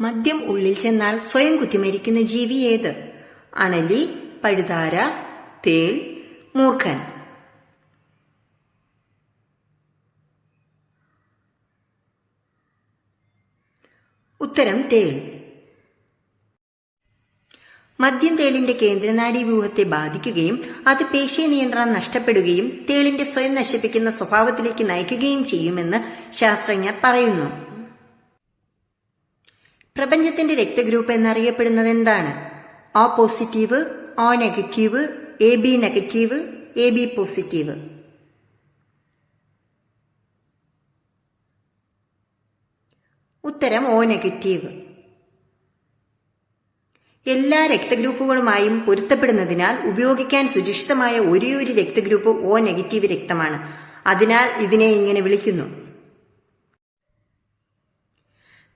മദ്യം ഉള്ളിൽ ചെന്നാൽ സ്വയം കുത്തിമരിക്കുന്ന ജീവി ഏത്? അണലി പഴുതാര തേൾ മൂർഖൻ. ഉത്തരം തേൾ. മദ്യം തേളിന്റെ കേന്ദ്രനാഡീവ്യൂഹത്തെ ബാധിക്കുകയും അത് പേശി നിയന്ത്രണം നഷ്ടപ്പെടുകയും തേളിന്റെ സ്വയം നശിപ്പിക്കുന്ന സ്വഭാവത്തിലേക്ക് നയിക്കുകയും ചെയ്യുമെന്ന് ശാസ്ത്രജ്ഞർ പറയുന്നു. പ്രപഞ്ചത്തിന്റെ രക്തഗ്രൂപ്പ് എന്നറിയപ്പെടുന്നത് എന്താണ് O positive O negative A B negative A B positive ഉത്തരം ഓ നെഗറ്റീവ് എല്ലാ രക്തഗ്രൂപ്പുകളുമായും പൊരുത്തപ്പെടുന്നതിനാൽ ഉപയോഗിക്കാൻ സുരക്ഷിതമായ ഒരേയൊരു രക്തഗ്രൂപ്പ് ഓ നെഗറ്റീവ് രക്തമാണ്. അതിനാൽ ഇതിനെ ഇങ്ങനെ വിളിക്കുന്നു.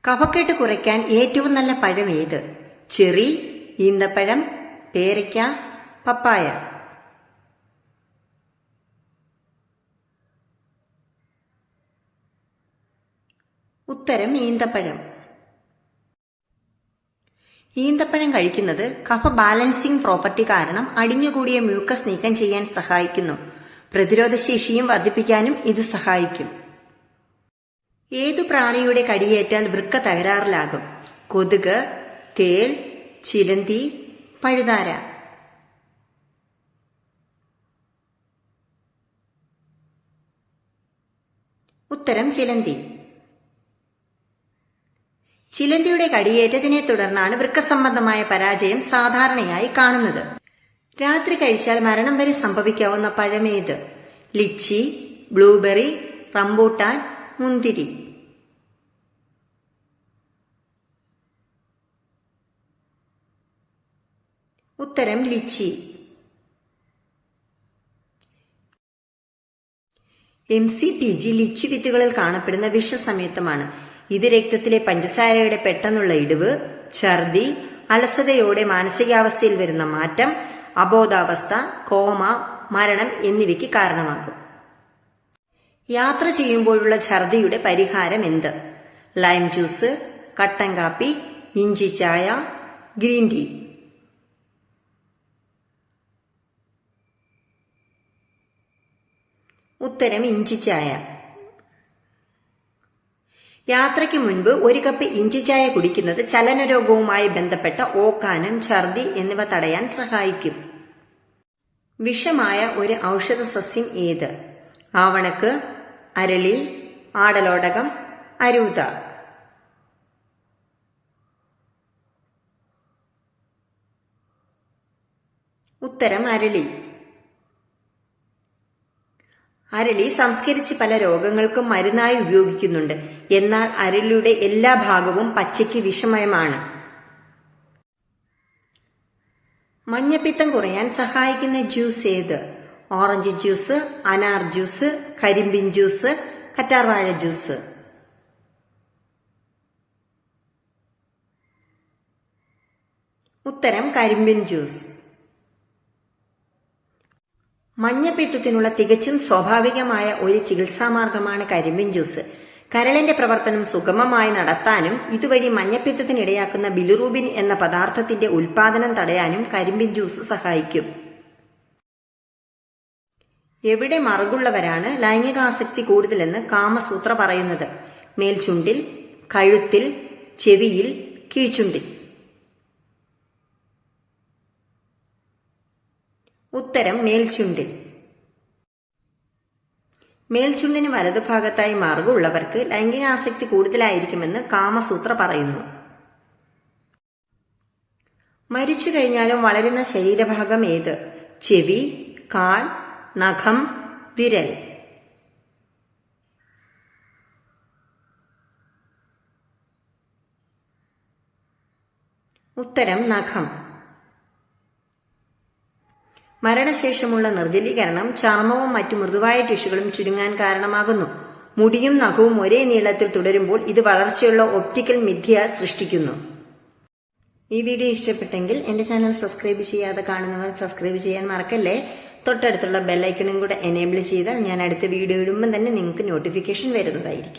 കഫക്കെട്ട് കുറയ്ക്കാൻ ഏറ്റവും നല്ല പഴം ഏത്? ചെറി ഈന്തപ്പഴം പേരയ്ക്ക പപ്പായ. ഉത്തരം ഈന്തപ്പഴം. ഈന്തപ്പഴം കഴിക്കുന്നത് കഫ ബാലൻസിംഗ് പ്രോപ്പർട്ടി കാരണം അടിഞ്ഞുകൂടിയ മ്യൂക്കസ് നീക്കം ചെയ്യാൻ സഹായിക്കുന്നു. പ്രതിരോധശേഷിയും വർദ്ധിപ്പിക്കാനും ഇത് സഹായിക്കും. ഏതു പ്രാണിയുടെ കടിയേറ്റാൽ വൃക്ക തകരാറിലാകും? കൊതുക് തേൾ ചിലന്തി പഴുതാര. ഉത്തരം ചിലന്തി. ചിലന്തിയുടെ കടിയേറ്റതിനെ തുടർന്നാണ് വൃക്കസംബന്ധമായ പരാജയം സാധാരണയായി കാണുന്നത്. രാത്രി കഴിച്ചാൽ മരണം വരെ സംഭവിക്കാവുന്ന പഴമേത്? ലിച്ചി ബ്ലൂബെറി റംബൂട്ടാൻ മുന്തിരി. ഉത്തരം lychee. M C P G lychee വിത്തുകളിൽ കാണപ്പെടുന്ന വിഷസമയത്തമാണ് ഇത് രക്തത്തിലെ പഞ്ചസാരയുടെ പെട്ടെന്നുള്ള ഇടിവ് ഛർദി അലസതയോടെ മാനസികാവസ്ഥയിൽ വരുന്ന മാറ്റം അബോധാവസ്ഥ കോമ മരണം എന്നിവയ്ക്ക് കാരണമാകും. യാത്ര ചെയ്യുമ്പോഴുള്ള ഛർദിയുടെ പരിഹാരം എന്ത് ലൈം ജ്യൂസ് കട്ടൻ കാപ്പി ഇഞ്ചി ചായ ഗ്രീൻ ടീ ഉത്തരം ഇഞ്ചി ചായ. യാത്രയ്ക്ക് മുൻപ് ഒരു കപ്പ് ഇഞ്ചി ചായ കുടിക്കുന്നത് ചലനരോഗവുമായി ബന്ധപ്പെട്ട ഓക്കാനം ഛർദി എന്നിവ തടയാൻ സഹായിക്കും. വിഷമായ ഒരു ഔഷധ സസ്യം ഏത്? ആവണക്ക് അരളി ആടലോടകം അരൂത. ഉത്തരം അരളി. അരളി സംസ്കരിച്ച് പല രോഗങ്ങൾക്കും മരുന്നായി ഉപയോഗിക്കുന്നുണ്ട്. എന്നാൽ അരളിയുടെ എല്ലാ ഭാഗവും പച്ചയ്ക്ക് വിഷമയമാണ്. മഞ്ഞപ്പിത്തം കുറയാൻ സഹായിക്കുന്ന ജ്യൂസ് ഏത്? ഓറഞ്ച് ജ്യൂസ് അനാർ ജ്യൂസ് കരിമ്പിൻ ജ്യൂസ് കറ്റാർവാഴ ജ്യൂസ്. ഉത്തരം കരിമ്പിൻ ജ്യൂസ്. മഞ്ഞപ്പിത്തത്തിനുള്ള തികച്ചും സ്വാഭാവികമായ ഒരു ചികിത്സാമാർഗമാണ് കരിമ്പിൻ ജ്യൂസ്. കരളിന്റെ പ്രവർത്തനം സുഗമമായി നടത്താനും ഇതുവഴി മഞ്ഞപ്പിത്തത്തിനിടയാക്കുന്ന ബിലുറൂബിൻ എന്ന പദാർത്ഥത്തിന്റെ ഉൽപാദനം തടയാനും കരിമ്പിൻ ജ്യൂസ് സഹായിക്കും. എവിടെ മറുകുള്ളവരാണ് ലൈംഗികാസക്തി കൂടുതലെന്ന് കാമസൂത്ര പറയുന്നത്? മേൽചുണ്ടിൽ കഴുത്തിൽ ചെവിയിൽ കീഴ്ചുണ്ടിൽ. ഉത്തരം മേൽചുണ്ടിൽ. മേൽചുണ്ടിന് വലതുഭാഗത്തായി മാർഗമുള്ളവർക്ക് ലൈംഗികാസക്തി കൂടുതലായിരിക്കുമെന്ന് കാമസൂത്ര പറയുന്നു. മരിച്ചു കഴിഞ്ഞാലും വളരുന്ന ശരീരഭാഗം ഏത്? ചെവി കാൽ നഖം വിരൽ. ഉത്തരം നഖം. മരണശേഷമുള്ള നിർജലീകരണം ചർമ്മവും മറ്റു മൃദുവായ ടിഷ്യൂകളും ചുരുങ്ങാൻ കാരണമാകുന്നു. മുടിയും നഖവും ഒരേ നീളത്തിൽ തുടരുമ്പോൾ ഇത് വളർച്ചയുള്ള ഒപ്റ്റിക്കൽ മിഥ്യ സൃഷ്ടിക്കുന്നു. ഈ വീഡിയോ ഇഷ്ടപ്പെട്ടെങ്കിൽ എന്റെ ചാനൽ സബ്സ്ക്രൈബ് ചെയ്യാതെ കാണുന്നവർ സബ്സ്ക്രൈബ് ചെയ്യാൻ മറക്കല്ലേ? തൊട്ടടുത്തുള്ള ബെല്ലൈക്കണും കൂടെ എനേബിൾ ചെയ്താൽ ഞാൻ അടുത്ത വീഡിയോ ഇടുമ്പം തന്നെ നിങ്ങൾക്ക് നോട്ടിഫിക്കേഷൻ വരുന്നതായിരിക്കും.